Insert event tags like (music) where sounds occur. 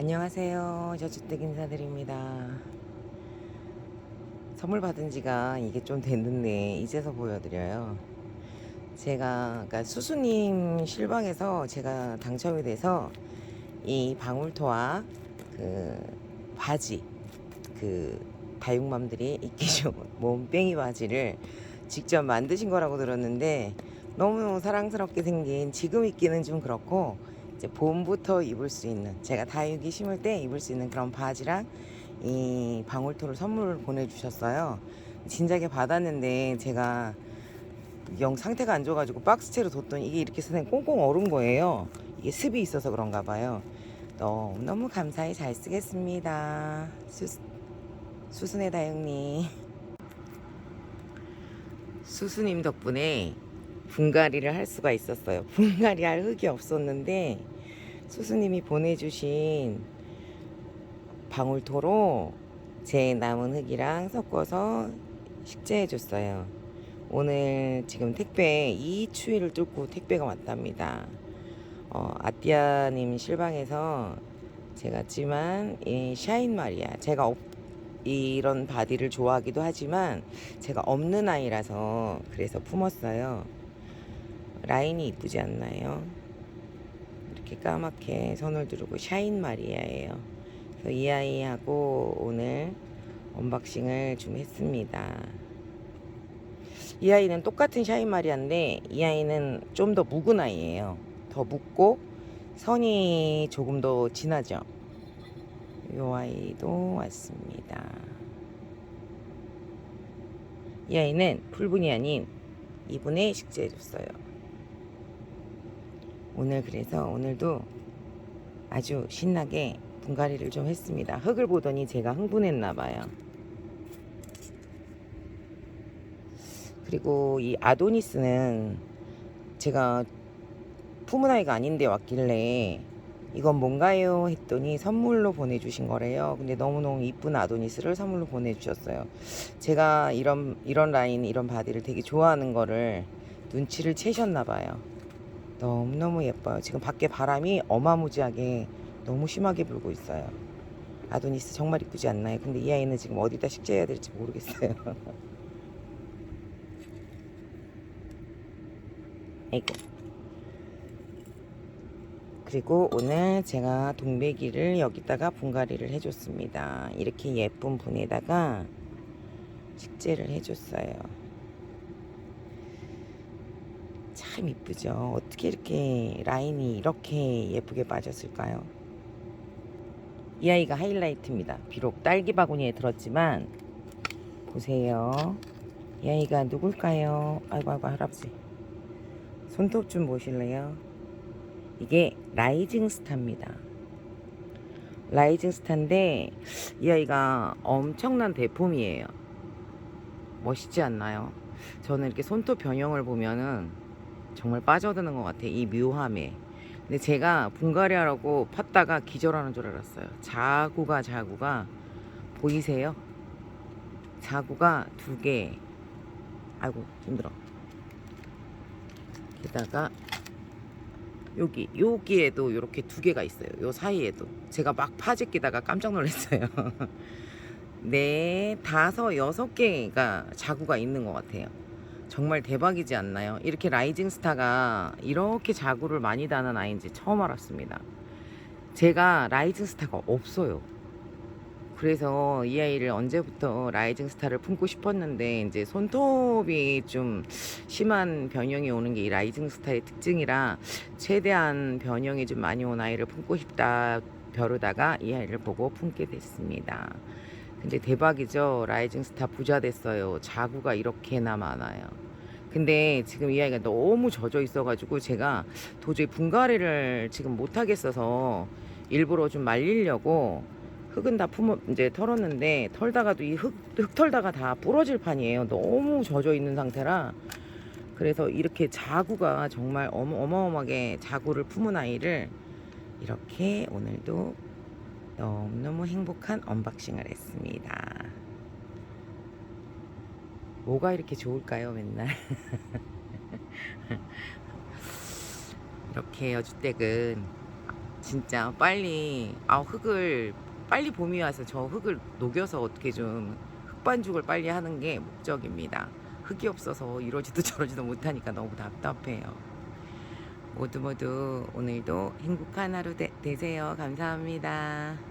안녕하세요. 저주택 인사드립니다. 선물 받은 지가 이게 좀 됐는데 이제서 보여드려요. 제가 그러니까 수수님 실방에서 제가 당첨이 돼서 이 방울토와 그 바지 그 다육맘들이 입기 좋은 (laughs) 몸빼기 바지를 직접 만드신 거라고 들었는데 너무 사랑스럽게 생긴 지금 입기는 좀 그렇고 이제 봄부터 입을 수 있는 제가 다육이 심을 때 입을 수 있는 그런 바지랑 이 방울토를 선물 보내주셨어요. 진작에 받았는데 제가 영 상태가 안 좋아가지고 박스채로 뒀더니 이게 이렇게 선생님 꽁꽁 얼은 거예요. 이게 습이 있어서 그런가 봐요. 너무 너무 감사히 잘 쓰겠습니다. 수, 수순의 다육님. (laughs) 수수님 덕분에 분갈이를 할 수가 있었어요. 분갈이 할 흙이 없었는데 수수님이 보내주신 방울토로 제 남은 흙이랑 섞어서 식재해 줬어요. 오늘 지금 택배 이 추위를 뚫고 택배가 왔답니다. 어, 아띠아님 실방에서 제가 찌만 이 샤인 마리아 제가 없, 이런 바디를 좋아하기도 하지만 제가 없는 아이라서 그래서 품었어요. 라인이 이쁘지 않나요? 이렇게 까맣게 선을 두르고 샤인 마리아예요. 그래서 이 아이하고 오늘 언박싱을 좀 했습니다. 이 아이는 똑같은 샤인 마리아인데 이 아이는 좀 더 묵은 아이예요. 더 묵고 선이 조금 더 진하죠. 이 아이도 왔습니다. 이 아이는 풀분이 아닌 이분에 식재해줬어요. 오늘 그래서 오늘도 아주 신나게 분갈이를 좀 했습니다. 흙을 보더니 제가 흥분했나 봐요. 그리고 이 아도니스는 제가 품은 아이가 아닌데 왔길래 이건 뭔가요? 했더니 선물로 보내주신 거래요. 근데 너무너무 이쁜 아도니스를 선물로 보내주셨어요. 제가 이런 이런 라인 이런 바디를 되게 좋아하는 거를 눈치를 채셨나 봐요. 너무너무 예뻐요. 지금 밖에 바람이 어마무지하게 너무 심하게 불고 있어요. 아도니스 정말 이쁘지 않나요? 근데 이 아이는 지금 어디다 식재해야 될지 모르겠어요. (laughs) 아이고. 그리고 오늘 제가 동백이를 여기다가 분갈이를 해줬습니다. 이렇게 예쁜 분에다가 식재를 해줬어요. 참 이쁘죠. 어떻게 이렇게 라인이 이렇게 예쁘게 빠졌을까요? 이 아이가 하이라이트입니다. 비록 딸기 바구니에 들었지만 보세요. 이 아이가 누굴까요? 아이고 아이고 할아버지. 손톱 좀 보실래요? 이게 라이징 스타입니다. 라이징 스타인데 이 아이가 엄청난 대폼이에요. 멋있지 않나요? 저는 이렇게 손톱 변형을 보면은 정말 빠져드는 것 같아. 이 묘함에. 근데 제가 분갈이 하라고 팠다가 기절하는 줄 알았어요. 자구가 자구가 보이세요? 자구가 두 개. 아이고 힘들어. 게다가 여기 여기에도 이렇게 두 개가 있어요. 요 사이에도 제가 막 파재끼다가 깜짝 놀랐어요. (laughs) 네, 다섯 여섯 개가 자구가 있는 것 같아요. 정말 대박이지 않나요? 이렇게 라이징 스타가 이렇게 자구를 많이 다는 아이인지 처음 알았습니다. 제가 라이징 스타가 없어요. 그래서 이 아이를 언제부터 라이징 스타를 품고 싶었는데 이제 손톱이 좀 심한 변형이 오는 게 이 라이징 스타의 특징이라 최대한 변형이 좀 많이 온 아이를 품고 싶다 벼르다가 이 아이를 보고 품게 됐습니다. 근데 대박이죠. 라이징 스타 부자 됐어요. 자구가 이렇게나 많아요. 근데 지금 이 아이가 너무 젖어 있어가지고 제가 도저히 분갈이를 지금 못 하겠어서 일부러 좀 말리려고 흙은 다 품어 이제 털었는데 털다가도 이 흙 흙 털다가 다 부러질 판이에요. 너무 젖어 있는 상태라 그래서 이렇게 자구가 정말 어마, 어마어마하게 자구를 품은 아이를 이렇게 오늘도 너무너무 행복한 언박싱을 했습니다. 뭐가 이렇게 좋을까요, 맨날? 이렇게 여주댁은 진짜 빨리 아 흙을 빨리 봄이 와서 저 흙을 녹여서 어떻게 좀 흙반죽을 빨리 하는 게 목적입니다. 흙이 없어서 이러지도 (laughs) 저러지도 못하니까 너무 답답해요. 모두 모두 오늘도 행복한 하루 되, 되세요. 감사합니다.